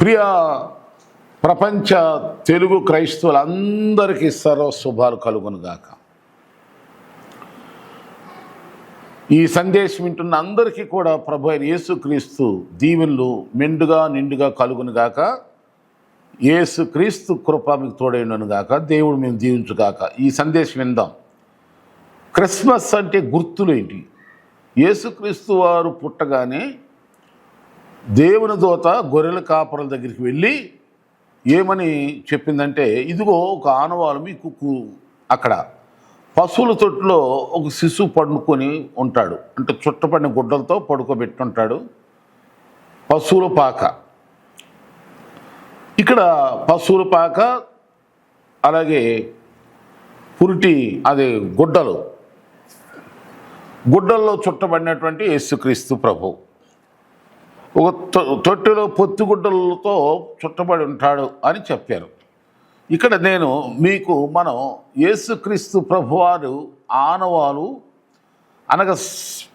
ప్రియ ప్రపంచ తెలుగు క్రైస్తవులందరికీ సర్వశుభాలు కలుగునుగాక. ఈ సందేశం వింటున్న అందరికీ కూడా ప్రభు అయిన యేసుక్రీస్తు దీవెనలు మెండుగా నిండుగా కలుగునుగాక. యేసుక్రీస్తు కృప మీకు తోడైనగాక దేవుడు మేము దీవించుగాక. ఈ సందేశం విందాం. క్రిస్మస్ అంటే గుర్తులు ఏంటి యేసుక్రీస్తు వారు పుట్టగానే దేవుని దూత గొర్రెల కాపరుల దగ్గరికి వెళ్ళి ఏమని చెప్పిందంటే ఇదిగో ఒక ఆనవాలు మీకు అక్కడ పశువుల తొట్టులో ఒక శిశువు పండుకొని ఉంటాడు. అంటే చుట్టపడిన గుడ్డలతో పడుకోబెట్టుంటాడు పశువుల పాక. ఇక్కడ పశువుల పాక అలాగే పురిటి అదే గుడ్డలు. గుడ్డల్లో చుట్టబడినటువంటి యేసుక్రీస్తు ప్రభు. ఒక తొ- తొట్టెలో పొత్తిగుడ్డలతో చుట్టబడి ఉంటాడు అని చెప్పారు. ఇక్కడ నేను మీకు మనం యేసుక్రీస్తు ప్రభువారు ఆనవాలు అనగా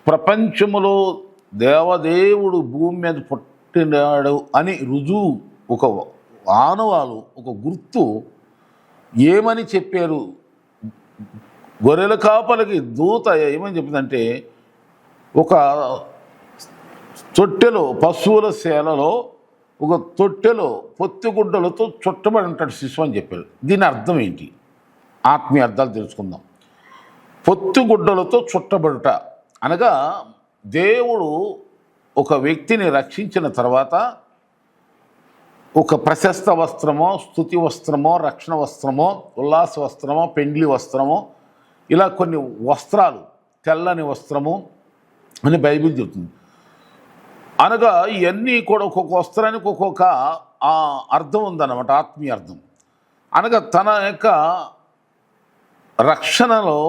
ప్రపంచములో దేవదేవుడు భూమి మీద పుట్టినాడు అని రుజువు ఒక ఆనవాలు ఒక గుర్తు ఏమని చెప్పారు? గొర్రెల కాపలకి దూత ఏమని చెప్పిందంటే ఒక తొట్టెలో పశువుల సేలలో ఒక తొట్టెలో పొత్తిగుడ్డలతో చుట్టబడి ఉంటాడు శిశువు అని చెప్పారు దీని అర్థం ఏంటి? ఆత్మీయ అర్థాలు తెలుసుకుందాం. పొత్తిగుడ్డలతో చుట్టబడుట. అనగా దేవుడు ఒక వ్యక్తిని రక్షించిన తర్వాత ఒక ప్రశస్త వస్త్రమో స్థుతి వస్త్రమో రక్షణ వస్త్రమో ఉల్లాస వస్త్రమో పెండ్లి వస్త్రమో ఇలా కొన్ని వస్త్రాలు తెల్లని వస్త్రము అని బైబిల్ చెబుతుంది అనగా ఇవన్నీ కూడా ఒక్కొక్క వస్త్రానికి ఒక్కొక్క ఆ అర్థం ఉందన్నమాట ఆత్మీయ అర్థం. అనగా తన యొక్క రక్షణలో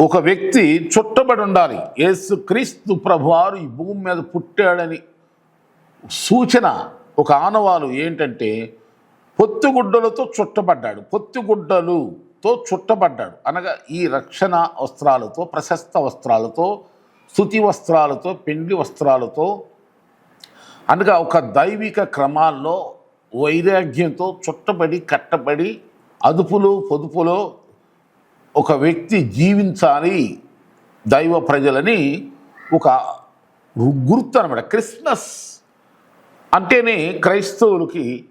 ఒక వ్యక్తి చుట్టబడి ఉండాలి. యేసు క్రీస్తు ప్రభువారు ఈ భూమి మీద పుట్టాడని సూచన ఒక ఆనవాలు ఏంటంటే పొత్తుగుడ్డలతో చుట్టబడ్డాడు పొత్తుగుడ్డలుతో చుట్టబడ్డాడు. అనగా ఈ రక్షణ వస్త్రాలతో ప్రశస్త వస్త్రాలతో స్థుతి వస్త్రాలతో పిండి వస్త్రాలతో అనగా ఒక దైవిక క్రమాల్లో వైరాగ్యంతో చుట్టబడి కట్టబడి అదుపులో పొదుపులో ఒక వ్యక్తి జీవించాలి దైవ ప్రజలని ఒక గుర్తు అనమాట క్రిస్మస్ అంటేనే క్రైస్తవులకి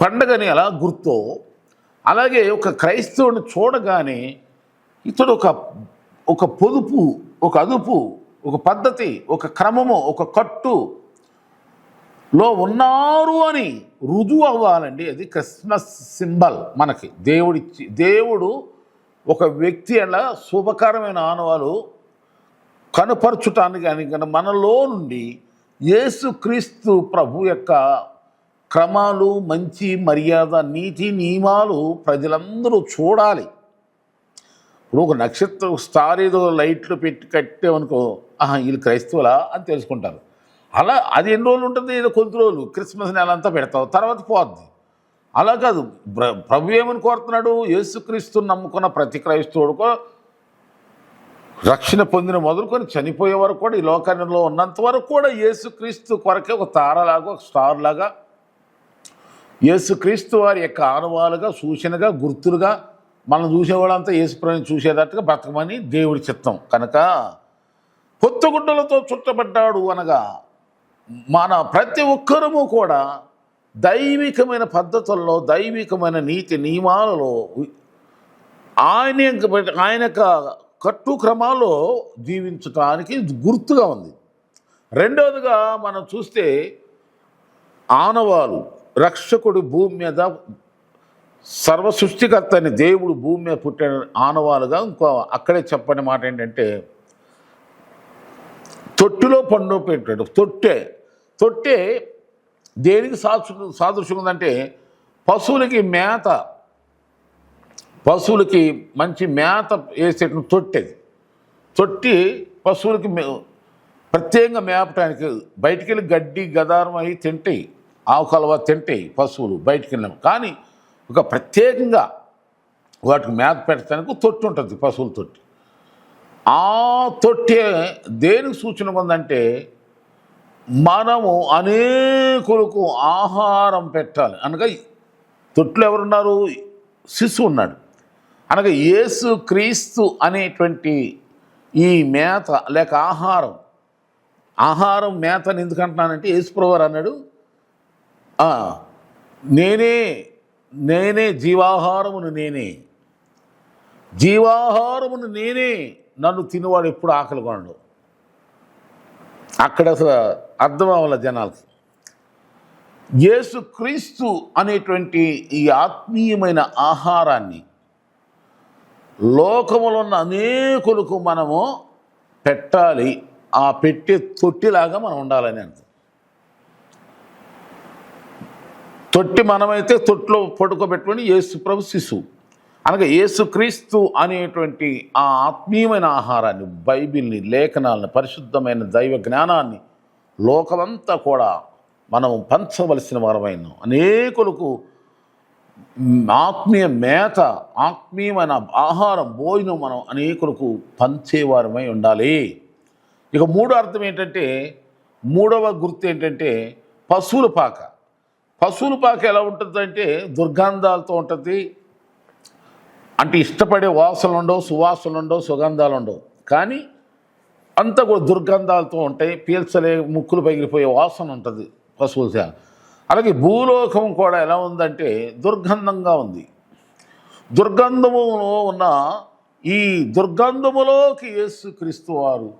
పండగని ఎలా గుర్తో? అలాగే ఒక క్రైస్తవుని చూడగానే ఇతడు ఒక ఒక పొదుపు ఒక అదుపు ఒక పద్ధతి ఒక క్రమము ఒక కట్టు లో ఉన్నారు అని రుజువు అవ్వాలండి. అది క్రిస్మస్ సింబల్ మనకి. దేవుడిచ్చి దేవుడు ఒక వ్యక్తి అలా శుభకరమైన ఆనవాలు కనపరచుటానికి అని కనుక మనలో నుండి యేసుక్రీస్తు ప్రభు యొక్క క్రమాలు మంచి మర్యాద నీతి నియమాలు ప్రజలందరూ చూడాలి. ఇప్పుడు ఒక నక్షత్రం స్టార్ ఏదో లైట్లు పెట్టి కట్టామనుకో ఆహా వీళ్ళు క్రైస్తవులా అని తెలుసుకుంటారు. అలా అది ఎన్ని రోజులు ఉంటుంది? ఏదో కొద్ది రోజులు. క్రిస్మస్ నెల అంతా పెడతావు. తర్వాత పోద్ది. అలా కాదు. ప్ర- ప్రభు ఏమని కోరుతున్నాడు? యేసుక్రీస్తుని నమ్ముకున్న ప్రతి క్రైస్తవుడికో రక్షణ పొందిన మొదలుకొని చనిపోయే వరకు కూడా ఈ లోకంలో ఉన్నంత వరకు కూడా యేసుక్రీస్తు కొరకే ఒక తారలాగా ఒక స్టార్ లాగా యేసుక్రీస్తు వారి యొక్క ఆనవాలుగా సూచనగా గుర్తులుగా మనం చూసేవాళ్ళంతా యేసుప్రభుని చూసేటట్టుగా బ్రతకమని దేవుడి చిత్తం. కనుక పొత్తుగుడ్డలతో చుట్టబడ్డాడు అనగా మన ప్రతి ఒక్కరము కూడా దైవికమైన పద్ధతుల్లో దైవికమైన నీతి నియమాలలో ఆయన ఆయన యొక్క కట్టుక్రమాల్లో జీవించటానికి గుర్తుగా ఉంది. రెండవదిగా మనం చూస్తే ఆనవాలు రక్షకుడు భూమి మీద సర్వ సృష్టికర్త అని దేవుడు భూమి మీద పుట్టిన ఆనవాలుగా ఇంకో అక్కడే చెప్పని మాట ఏంటంటే తొట్టిలో పండు పెట్టాడు. తొట్టే. తొట్టే దేనికి సాదృ సాదృశ్యం ఉందంటే పశువులకి మేత పశువులకి మంచి మేత వేసేట తొట్టేది. తొట్టి పశువులకి మే ప్రత్యేకంగా మేపటానికి బయటికి వెళ్ళి గడ్డి గదారం అవి తింటాయి. ఆవు కలవ తింటాయి పశువులు బయటికి వెళ్ళిన కానీ ఒక ప్రత్యేకంగా వాటికి మేత పెట్టడానికి తొట్టి ఉంటుంది పశువుల తొట్టి. ఆ తొట్టే దేనికి సూచన ఉందంటే మనము అనేకులకు ఆహారం పెట్టాలి. అనగా తొట్లు ఎవరున్నారు? శిశువు ఉన్నాడు. అనగా యేసు క్రీస్తు అనేటువంటి ఈ మేత లేక ఆహారం. ఆహారం మేతని ఎందుకంటున్నానంటే యేసుప్రవారు అన్నాడు నేనే నేనే జీవాహారమును నేనే. జీవాహారమును నేనే నన్ను తినేవాడు ఎప్పుడు ఆకలి కొనడు. అక్కడ అసలు అర్థం అవ్వాలి జనాలకి. యేసుక్రీస్తు అనేటువంటి ఈ ఆత్మీయమైన ఆహారాన్ని లోకములో ఉన్న అనేకులకు మనము పెట్టాలి. ఆ పెట్టే తొట్టిలాగా మనం ఉండాలని అర్థం తొట్టి మనమైతే తొట్టిలో పడుకోబెట్టుకొని యేసు ప్రభు శిశువు. అనగా యేసుక్రీస్తు అనేటువంటి ఆ ఆత్మీయమైన ఆహారాన్ని బైబిల్ని లేఖనాలను పరిశుద్ధమైన దైవ జ్ఞానాన్ని లోకమంతా కూడా మనం పంచవలసిన వారమైన అనేకులకు ఆత్మీయ మేత ఆత్మీయమైన ఆహారం భోజనం మనం అనేకులకు పంచేవారమై ఉండాలి. ఇక మూడో అర్థం ఏంటంటే మూడవ గుర్తు ఏంటంటే పశువుల పాక. పశువుల పాక ఎలా ఉంటుందంటే దుర్గంధాలతో ఉంటుంది. అంటే ఇష్టపడే వాసనలు ఉండవు సువాసనలు ఉండవు సుగంధాలు ఉండవు. కానీ అంతా కూడా దుర్గంధాలతో ఉంటాయి పీల్చలే ముక్కులు పగిలిపోయే వాసన ఉంటుంది పశువుల సేవ. అలాగే భూలోకం కూడా ఎలా ఉందంటే దుర్గంధంగా ఉంది. దుర్గంధములో ఉన్న ఈ దుర్గంధములోకి యేసు క్రీస్తు వారు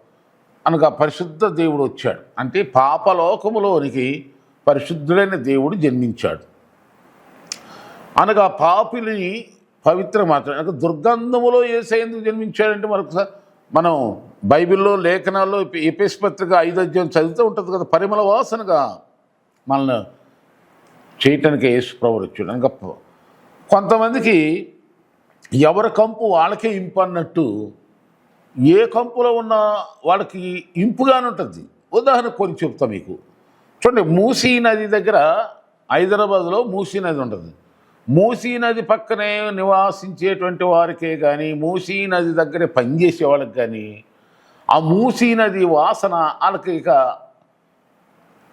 అనగా పరిశుద్ధ దేవుడు వచ్చాడు. అంటే పాపలోకములోనికి పరిశుద్ధుడైన దేవుడు జన్మించాడు. అనగా పాపిని పవిత్ర మాత్రం అనగా దుర్గంధములో ఏసై ఎందుకు జన్మించాడంటే మరొకసారి మనం బైబిల్లో లేఖనాల్లో ఎపిస్ పత్రిక ఐదు అధ్యాయం చదివితే ఉంటుంది కదా పరిమళ వాసనగా మనల్ని చేయటానికి యేసు ప్రభు వచ్చాడు. అనగా కొంతమందికి ఎవరి కంపు వాళ్ళకే ఇంపు అన్నట్టు ఏ కంపులో ఉన్న వాళ్ళకి ఇంపుగానే ఉంటుంది. ఉదాహరణ కొన్ని చెప్తా మీకు. చూడండి మూసీ నది దగ్గర హైదరాబాద్లో మూసీ నది ఉంటుంది. మూసీ నది పక్కనే నివాసించేటువంటి వారికే కానీ మూసీ నది దగ్గరే పనిచేసే వాళ్ళకి కానీ ఆ మూసీ నది వాసన వాళ్ళకి ఇక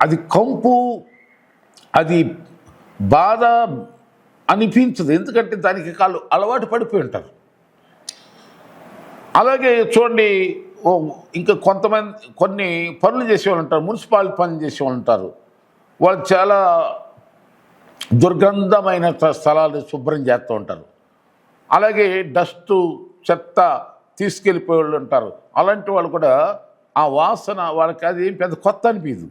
అది కంపు అది బాధ అనిపించదు. ఎందుకంటే దానికి కాళ్ళు అలవాటు పడిపోయి ఉంటారు. అలాగే చూడండి ఇంకా కొంతమంది కొన్ని పనులు చేసేవాళ్ళు ఉంటారు మున్సిపాలిటీ పనులు చేసేవాళ్ళు ఉంటారు. వాళ్ళు చాలా దుర్గంధమైన స్థలాలు శుభ్రం చేస్తూ ఉంటారు. అలాగే డస్టు చెత్త తీసుకెళ్ళిపోయే వాళ్ళు ఉంటారు. అలాంటి వాళ్ళు కూడా ఆ వాసన వాళ్ళకి అది ఏం పెద్ద కొత్త అనిపించదు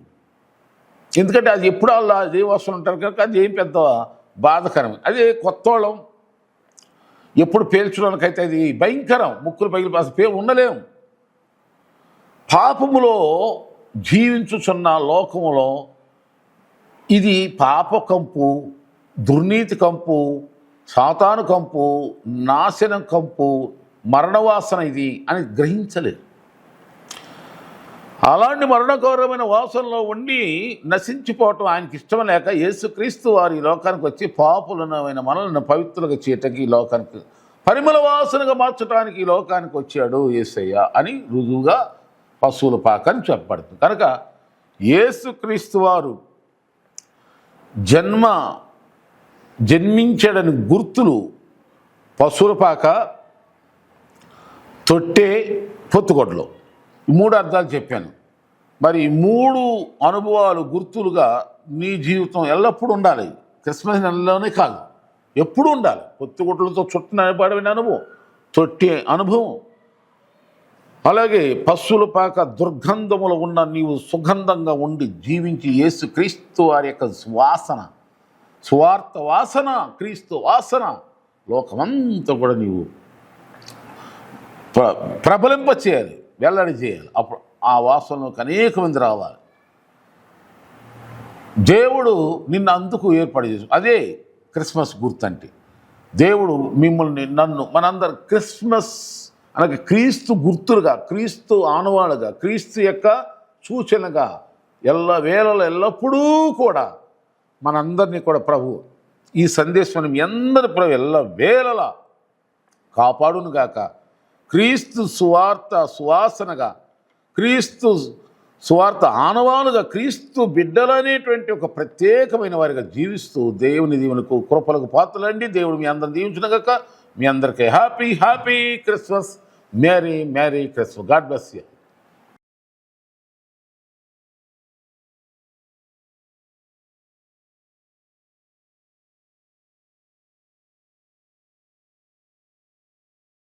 ఎందుకంటే అది ఎప్పుడు వాళ్ళు అదే వాసన ఉంటారు కనుక అది ఏం పెద్ద బాధకరం. అదే కొత్త వాళ్ళం. ఎప్పుడు పేల్చడానికైతే అది భయంకరం. ముక్కులు పగిలిపోతే పే ఉండలేము పాపములో జీవించుచున్న లోకములో ఇది పాప కంపు దుర్నీతి కంపు సాతాను కంపు నాశనం కంపు మరణవాసన ఇది అని గ్రహించలేదు. అలాంటి మరణకౌరమైన వాసనలో ఉండి నశించిపోవటం ఆయనకి ఇష్టం లేక యేసుక్రీస్తు వారి ఈ లోకానికి వచ్చి పాపులమైన మనల్ని పవిత్రులుగా చేయటకి ఈ లోకానికి పరిమళ వాసనగా మార్చడానికి ఈ లోకానికి వచ్చాడు యేసయ్య అని రుజువుగా పశువుల పాక అని చెప్పబడుతుంది. కనుక యేసుక్రీస్తు వారు జన్మ జన్మించడని గుర్తులు పశువుల పాక తొట్టే పొత్తుగొడ్లు. ఈ మూడు అర్థాలు చెప్పాను. మరి ఈ మూడు అనుభవాలు గుర్తులుగా నీ జీవితం ఎల్లప్పుడూ ఉండాలి. క్రిస్మస్ నెలలోనే కాదు ఎప్పుడూ ఉండాలి. పొత్తుగుడ్లతో చుట్టూ పడిన అనుభవం తొట్టి అనుభవం. అలాగే పశువుల పాక దుర్గంధములు ఉన్న నీవు సుగంధంగా ఉండి జీవించి యేసు క్రీస్తు వారి యొక్క వాసన స్వార్థ వాసన క్రీస్తు వాసన లోకమంతా కూడా నీవు ప్ర ప్రబలింప చేయాలి వెల్లడి చేయాలి. అప్పుడు ఆ వాసనలోకి అనేక మంది రావాలి. దేవుడు నిన్ను అందుకు ఏర్పాటు చేసు అదే క్రిస్మస్ గుర్తంటే. దేవుడు మిమ్మల్ని నన్ను మనందరు క్రిస్మస్ అనగా క్రీస్తు గుర్తులుగా క్రీస్తు ఆనవాళ్ళుగా క్రీస్తు యొక్క సూచనగా ఎల్ల వేళలో ఎల్లప్పుడూ కూడా మనందరినీ కూడా ప్రభు ఈ సందేశం ఎందరి ప్రభు ఎల్ల వేళలా కాపాడునుగాక. క్రీస్తు సువార్త సువాసనగా క్రీస్తు సువార్త ఆనవాలుగా క్రీస్తు బిడ్డలనేటువంటి ఒక ప్రత్యేకమైన వారిగా జీవిస్తూ దేవుని దీవులకు కృపలకు పాత్రలండి. దేవుడు మీ అందరిని దీవించినగాక. మీ అందరికీ happy happy Christmas merry merry Christmas God bless you